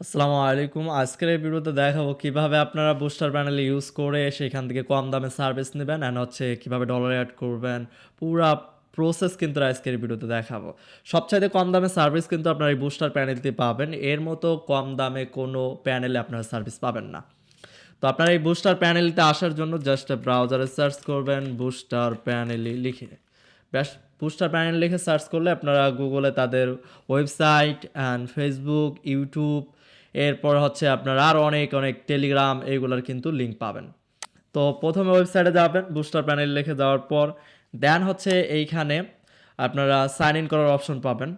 আসসালামু আলাইকুম। আজকের এই ভিডিওতে দেখাবো কীভাবে আপনারা বুস্টার প্যানেল ইউজ করে সেখান থেকে কম দামে সার্ভিস নেবেন অ্যান্ড হচ্ছে কীভাবে ডলার অ্যাড করবেন। পুরা প্রসেস কিন্তু আজকের ভিডিওতে দেখাবো। সবচাইতে কম দামে সার্ভিস কিন্তু আপনারা এই বুস্টার প্যানেলটি পাবেন। এর মতো কম দামে কোনো প্যানেলে আপনারা সার্ভিস পাবেন না। তো আপনারা এই বুস্টার প্যানেলতে আসার জন্য জাস্ট ব্রাউজারে সার্চ করবেন, বুস্টার প্যানেলই লিখে। ব্যাস, বুস্টার প্যানেল লিখে সার্চ করলে আপনারা গুগলে তাদের ওয়েবসাইট অ্যান্ড ফেসবুক ইউটিউব এরপর হচ্ছে আপনার আরও অনেক অনেক টেলিগ্রাম এইগুলোর কিন্তু লিঙ্ক পাবেন। তো প্রথমে ওয়েবসাইটে যাবেন বুস্টার প্যানেল লিখে যাওয়ার পর দেন হচ্ছে এইখানে আপনারা সাইন ইন করার অপশন পাবেন।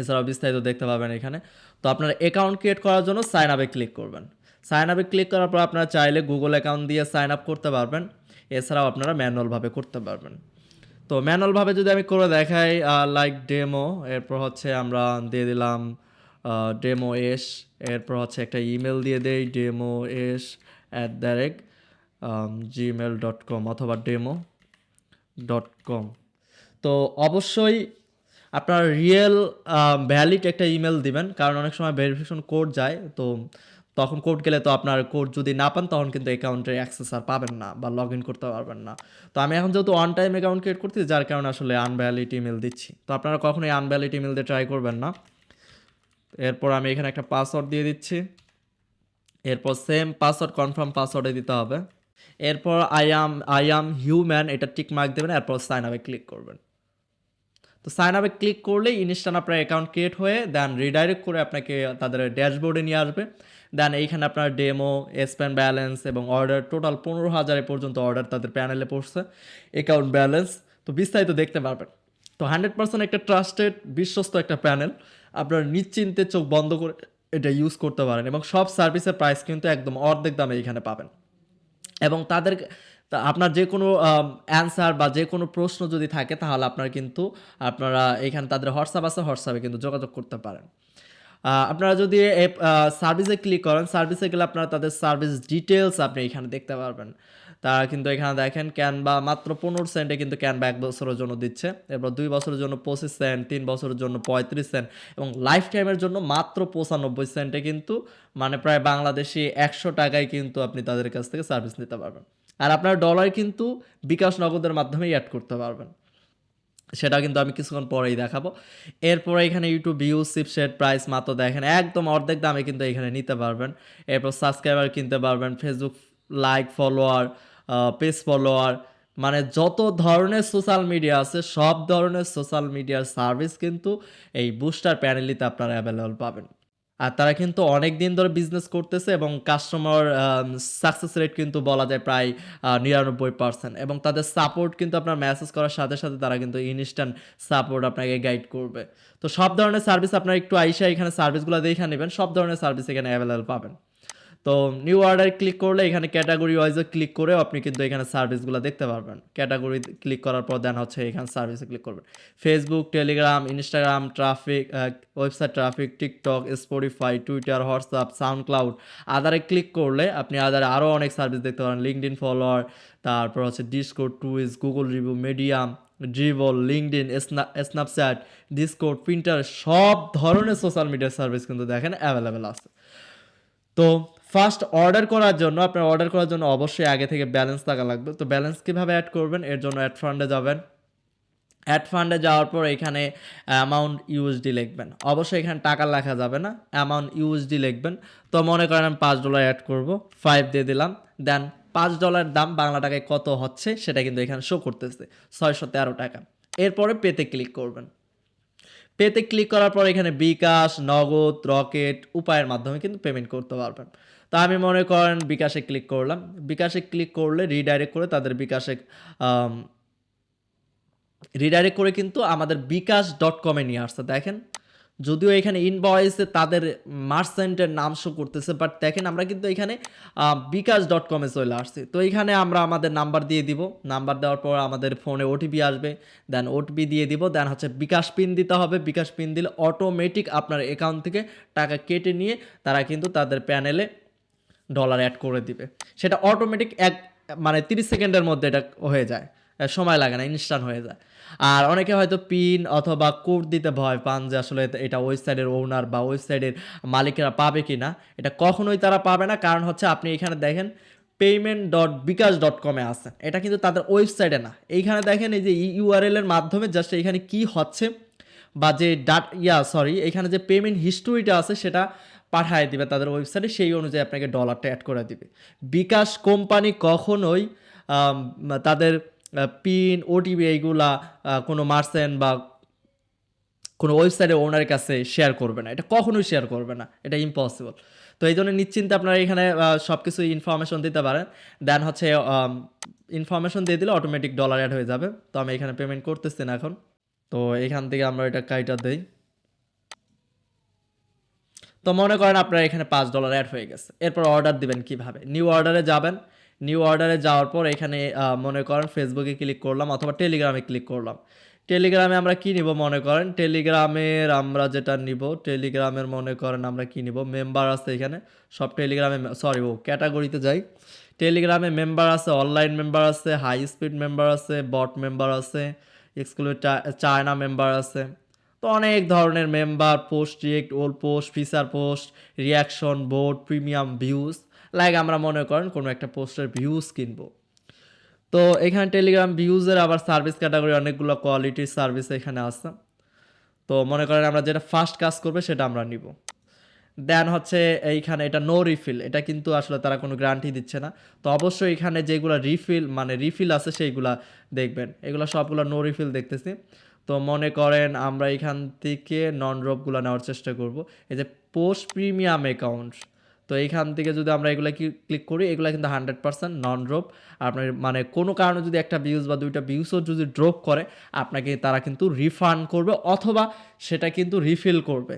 এছাড়াও বিস্তারিত দেখতে পাবেন এখানে। তো আপনারা অ্যাকাউন্ট ক্রিয়েট করার জন্য সাইন আপে ক্লিক করবেন। সাইন আপে ক্লিক করার পর আপনারা চাইলে গুগল অ্যাকাউন্ট দিয়ে সাইন আপ করতে পারবেন। এছাড়াও আপনারা ম্যানুয়ালভাবে করতে পারবেন। তো ম্যানুয়ালভাবে যদি আমি করে দেখাই লাইক ডেমো এরপর হচ্ছে আমরা দিয়ে দিলাম ডেমো এস এরপর হচ্ছে একটা ইমেল দিয়ে দেই demo S at the rate gmail dot com অথবা ডেমো ডট কম তো অবশ্যই আপনার রিয়েল ভ্যালিড একটা ইমেল দিবেন, কারণ অনেক সময় ভেরিফিকেশন কোড যায়, তো তখন কোড গেলে তো আপনার কোড যদি না পান, তখন কিন্তু অ্যাকাউন্টে অ্যাক্সেস আর পাবেন না বা লগ ইন করতে পারবেন না। তো আমি এখন যেহেতু অন টাইম অ্যাকাউন্ট ক্রিয়েট করতেছি, যার কারণে আসলে আনভ্যালিড ইমেল দিচ্ছি। তো আপনারা কখনোই আনভ্যালিড ইমেল দিয়ে ট্রাই করবেন না। এরপর আমি এখানে একটা পাসওয়ার্ড দিয়ে দিচ্ছি। এরপর সেম পাসওয়ার্ড কনফার্ম পাসওয়ার্ডে দিতে হবে। এরপর I am I am human এটা টিক মার্ক দেবেন, এরপর সাইন আপে ক্লিক করবেন। তো সাইন আপে ক্লিক করলেই ইনস্ট্যান্ট আপনার অ্যাকাউন্ট ক্রিয়েট হয়ে দেন রিডাইরেক্ট করে আপনাকে তাদের ড্যাশবোর্ডে নিয়ে আসবে। দেন এইখানে আপনার ডেমো স্পেন ব্যালেন্স এবং অর্ডার টোটাল পনেরো হাজারে পর্যন্ত অর্ডার তাদের প্যানেলে পড়ছে। অ্যাকাউন্ট ব্যালেন্স তো বিস্তারিত দেখতে পারবেন। তো হান্ড্রেড পার্সেন্ট একটা ট্রাস্টেড, বিশ্বস্ত একটা প্যানেল। আপনার নিশ্চিন্তে চোখ বন্ধ করে এটা ইউজ করতে পারেন এবং সব সার্ভিসের প্রাইস কিন্তু একদম অর্ধেক দামে এখানে পাবেন। এবং তাদের, তা আপনার যে কোনো অ্যান্সার বা যে কোনো প্রশ্ন যদি থাকে, তাহলে আপনার কিন্তু আপনারা এখানে তাদের হোয়াটসঅ্যাপ আছে, হোয়াটসঅ্যাপে কিন্তু যোগাযোগ করতে পারেন। আপনারা যদি সার্ভিসে ক্লিক করেন, সার্ভিসে গেলে আপনারা তাদের সার্ভিস ডিটেলস আপনি এখানে দেখতে পারবেন। তারা কিন্তু এখানে দেখেন ক্যানভা মাত্র পনেরো সেন্টে কিন্তু ক্যানভা এক বছরের জন্য দিচ্ছে। এরপর দুই বছরের জন্য পঁচিশ সেন্ট তিন বছরের জন্য পঁয়ত্রিশ সেন্ট এবং লাইফ টাইমের জন্য মাত্র পঁচানব্বই সেন্টে কিন্তু মানে প্রায় বাংলাদেশি একশো টাকায় কিন্তু আপনি তাদের কাছ থেকে সার্ভিস নিতে পারবেন। আর আপনার ডলার কিন্তু বিকাশ নগদের মাধ্যমেই অ্যাড করতে পারবেন। সেটা কিন্তু আমি কিছুক্ষণ পরেই দেখাবো। এরপরে এখানে ইউটিউব ভিউ সিপসেট প্রাইস মাত্র দেখেন একদম অর্ধেক দামে কিন্তু এখানে নিতে পারবেন। এরপর সাবস্ক্রাইবার কিনতে পারবেন Facebook like follower page follower মানে যত ধরনের সোশ্যাল মিডিয়া আছে, সব ধরনের সোশ্যাল মিডিয়ার সার্ভিস কিন্তু এই বুস্টার প্যানেলিতে আপনারা অ্যাভেলেবল পাবেন। আর তারা কিন্তু অনেক দিন ধরে বিজনেস করতেছে এবং কাস্টমার সাকসেস রেট কিন্তু বলা যায় প্রায় নিরানব্বই পার্সেন্ট এবং তাদের সাপোর্ট কিন্তু আপনার মেসেজ করার সাথে সাথে তারা কিন্তু ইনস্ট্যান্ট সাপোর্ট আপনাকে গাইড করবে। তো সব ধরনের সার্ভিস আপনার একটু আইসা এখানে সার্ভিসগুলো দেখে নেবেন, সব ধরনের সার্ভিস এখানে অ্যাভেলেবল পাবেন। তো নিউ অর্ডার ক্লিক করলে এখানে ক্যাটাগরি ওয়াইজে ক্লিক করেও আপনি কিন্তু এখানে সার্ভিসগুলো দেখতে পারবেন। ক্যাটাগরি ক্লিক করার পর দেন হচ্ছে এখানে সার্ভিসে ক্লিক করবেন। Facebook Telegram Instagram traffic website traffic TikTok Spotify Twitter WhatsApp SoundCloud আদারে click করলে আপনি আদারে আরও অনেক সার্ভিস দেখতে পারেন। লিঙ্কড ইন ফলোয়ার তারপর হচ্ছে Discord Twitch Google review Medium Dribbble LinkedIn Snapchat Discord printer সব ধরনের সোশ্যাল মিডিয়া সার্ভিস কিন্তু দেখেন অ্যাভেলেবেল আছে। তো ফার্স্ট অর্ডার করার জন্য, আপনার অর্ডার করার জন্য অবশ্যই আগে থেকে ব্যালেন্স থাকা লাগবে। তো ব্যালেন্স কীভাবে অ্যাড করবেন? এর জন্য অ্যাড ফান্ডে যাবেন। অ্যাড ফান্ডে যাওয়ার পর এখানে অ্যামাউন্ট ইউএসডি লিখবেন। অবশ্যই এখানে টাকা লেখা যাবে না অ্যামাউন্ট ইউএসডি লিখবেন। তো মনে করেন আমি পাঁচ ডলার অ্যাড করব ফাইভ দিয়ে দিলাম। দেন পাঁচ ডলার দাম বাংলা টাকায় কত হচ্ছে, সেটা কিন্তু এখানে শো করতেছে, ছয়শো তেরো টাকা। এরপরে পেতে ক্লিক করবেন। পেতে ক্লিক করার পর এখানে বিকাশ, নগদ, রকেট উপায়ের মাধ্যমে কিন্তু পেমেন্ট করতে পারবেন। তা আমি মনে করেন বিকাশে ক্লিক করলাম। বিকাশে ক্লিক করলে রিডাইরেক্ট করে তাদের বিকাশে রিডাইরেক্ট করে কিন্তু আমাদের বিকাশ ডট কমে নিয়ে আসতে দেখেন যদিও এখানে ইনভয়েসে তাদের মার্চেন্টের নাম শো করতেছে বাট দেখেন আমরা কিন্তু এখানে বিকাশ ডট কমে চলে আসছি। তো এখানে আমরা আমাদের নাম্বার দিয়ে দিব। নাম্বার দেওয়ার পর আমাদের ফোনে ওটিপি আসবে দেন ওটিপি দিয়ে দিব দেন হচ্ছে বিকাশ পিন দিতে হবে। বিকাশ পিন দিলে অটোমেটিক আপনার অ্যাকাউন্ট থেকে টাকা কেটে নিয়ে তারা কিন্তু তাদের প্যানেলে ডলার অ্যাড করে দিবে। সেটা অটোমেটিক এক মানে তিরিশ সেকেন্ডের মধ্যে এটা হয়ে যায়। সময় লাগে না ইনস্ট্যান্ট হয়ে যায়। আর অনেকে হয়তো পিন অথবা কোড দিতে ভয় পান যে আসলে এটা- ওয়েবসাইটের ওনার বা ওয়েবসাইটের মালিকেরা পাবে কি না এটা কখনোই তারা পাবে না, কারণ হচ্ছে আপনি এখানে দেখেন পেমেন্ট ডট বিকাশ ডট কমে আছেন এটা কিন্তু তাদের ওয়েবসাইটে না। এইখানে দেখেন এই যে ইউআরএল এর মাধ্যমে জাস্ট এখানে কি হচ্ছে বা যে ডাট ইয়া সরি এখানে যে পেমেন্ট হিস্টোরিটা আছে সেটা পাঠায় দিবে তাদের ওয়েবসাইটে সেই অনুযায়ী আপনাকে ডলারটা অ্যাড করে দিবে। বিকাশ কোম্পানি কখনোই তাদের পিন ওটিপি এইগুলা কোনো মার্সেন্ট বা কোনো ওয়েবসাইটের ওনারের কাছে শেয়ার করবে না। এটা কখনোই শেয়ার করবে না। এটা ইম্পসিবল তো এই জন্য নিশ্চিন্তে আপনারা এখানে সব কিছু ইনফরমেশন দিতে পারেন। দেন হচ্ছে ইনফরমেশন দিয়ে দিলে অটোমেটিক ডলার অ্যাড হয়ে যাবে। তো আমি এখানে পেমেন্ট করতেছি না এখন। তো এখান থেকে আমরা এটা কাইটা দেই। তো মনে করেন আপনার এখানে পাঁচ ডলার অ্যাড হয়ে গেছে। এরপর অর্ডার দিবেন কীভাবে? নিউ অর্ডারে যাবেন। নিউ অর্ডারে যাওয়ার পর এখানে মনে করেন ফেসবুকে ক্লিক করলাম অথবা টেলিগ্রামে ক্লিক করলাম। টেলিগ্রামে আমরা কি নিব মনে করেন? টেলিগ্রামের আমরা যেটা নিব টেলিগ্রামের মনে করেন আমরা কি নিব? মেম্বার আছে এখানে, সব টেলিগ্রামে সরি ও ক্যাটাগরিতে যাই। টেলিগ্রামে মেম্বার আছে অনলাইন মেম্বার আছে হাই স্পিড মেম্বার আছে বট মেম্বার আছে এক্সক্লুড চায়না মেম্বার আছে। তো অনেক ধরনের member post react all post feature post reaction board premium views like আমরা মনে করেন কোনো একটা পোস্টের ভিউজ কিনবো। তো এখানে টেলিগ্রাম ভিউজের আবার সার্ভিস ক্যাটাগরি অনেকগুলো কোয়ালিটির সার্ভিস এখানে আছে। তো মনে করেন আমরা যেটা ফার্স্ট কাজ করবে সেটা আমরা নিব। দেন হচ্ছে এইখানে এটা নো রিফিল এটা কিন্তু আসলে তারা কোনো গ্যারান্টি দিচ্ছে না। তো অবশ্যই এখানে যেগুলো রিফিল মানে রিফিল আছে সেইগুলা দেখবেন। এগুলো সবগুলো নো রিফিল দেখতেছি। তো মনে করেন আমরা এখান থেকে নন ড্রপগুলো নেওয়ার চেষ্টা করব। এই যে পোস্ট প্রিমিয়াম অ্যাকাউন্ট তো এইখান থেকে যদি আমরা এগুলো কি ক্লিক করি, এগুলো কিন্তু হান্ড্রেড পার্সেন্ট নন ড্রপ আপনার মানে কোনো কারণে যদি একটা ভিউজ বা দুইটা ভিউজও যদি ড্রপ করে, আপনাকে তারা কিন্তু রিফান্ড করবে অথবা সেটা কিন্তু রিফিল করবে।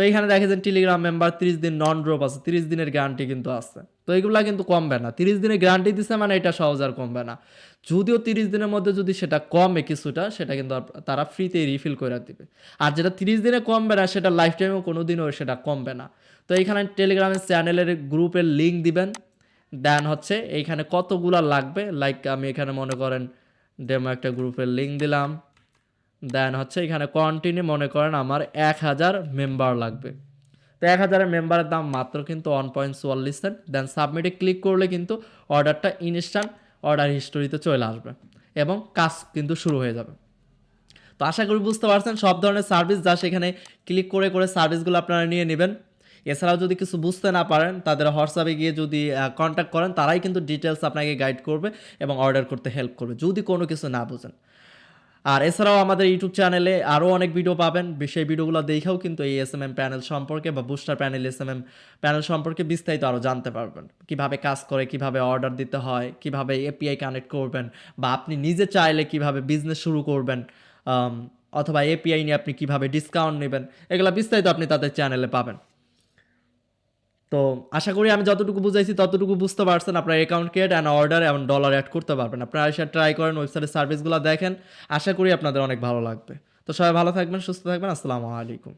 তো এইখানে দেখেছেন টেলিগ্রাম মেম্বার তিরিশ দিন নন ড্রপ আছে। তিরিশ দিনের গ্যারান্টি কিন্তু আছে। তো এইগুলা কিন্তু কমবে না। তিরিশ দিনের গ্যারান্টি দিছে মানে এটা সহজ আর কমবে না। যদিও তিরিশ দিনের মধ্যে যদি সেটা কমে কিছুটা, সেটা কিন্তু তারা ফ্রিতে রিফিল করে দিবে। আর যেটা তিরিশ দিনে কমবে না, সেটা লাইফ টাইমেও কোনো দিনও সেটা কমবে না। তো এইখানে টেলিগ্রামের চ্যানেলের গ্রুপের লিঙ্ক দিবেন। দেন হচ্ছে এইখানে কতগুলা লাগবে? লাইক আমি এখানে মনে করেন ডেমো একটা গ্রুপের লিঙ্ক দিলাম। দেন হচ্ছে এখানে কন্টিনিউ মনে করেন আমার এক হাজার মেম্বার লাগবে। তো এক হাজারের মেম্বারের দাম মাত্র কিন্তু ওয়ান পয়েন্ট চুয়াল্লিশ সেন্ট দেন সাবমিটে ক্লিক করলে কিন্তু অর্ডারটা ইনস্ট্যান্ট অর্ডার হিস্টোরিতে চলে আসবে এবং কাজ কিন্তু শুরু হয়ে যাবে। তো আশা করি বুঝতে পারছেন, সব ধরনের সার্ভিস যা সেখানে ক্লিক করে করে সার্ভিসগুলো আপনারা নিয়ে নেবেন। এছাড়াও যদি কিছু বুঝতে না পারেন, তাদের হোয়াটসঅ্যাপে গিয়ে যদি কন্ট্যাক্ট করেন, তারাই কিন্তু ডিটেলস আপনাকে গাইড করবে এবং অর্ডার করতে হেল্প করবে, যদি কোনো কিছু না বুঝেন। আর এছাড়াও আমাদের ইউটিউব চ্যানেলে আরও অনেক ভিডিও পাবেন। সেই ভিডিওগুলো দেখেও কিন্তু এই এস এম এম প্যানেল সম্পর্কে বা booster panel S M M panel সম্পর্কে বিস্তারিত আরও জানতে পারবেন। কীভাবে কাজ করে, কীভাবে অর্ডার দিতে হয়, কীভাবে এপিআই কানেক্ট করবেন বা আপনি নিজে চাইলে কীভাবে বিজনেস শুরু করবেন অথবা এপিআই নিয়ে আপনি কীভাবে ডিসকাউন্ট নেবেন, এগুলো বিস্তারিত আপনি তাদের চ্যানেলে পাবেন। তো আশা করি আমি যতটুকু বুঝাইছি ততটুকু বুঝতে পারছেন আপনার অ্যাকাউন্ট ক্রিয়েট অ্যান্ড অর্ডার এবং ডলার অ্যাড করতে পারবেন। আপনারা এসে ট্রাই করেন ওয়েবসাইটের সার্ভিসগুলো দেখেন। আশা করি আপনাদের অনেক ভালো লাগবে। তো সবাই ভালো থাকবেন, সুস্থ থাকবেন। আসসালামু আলাইকুম।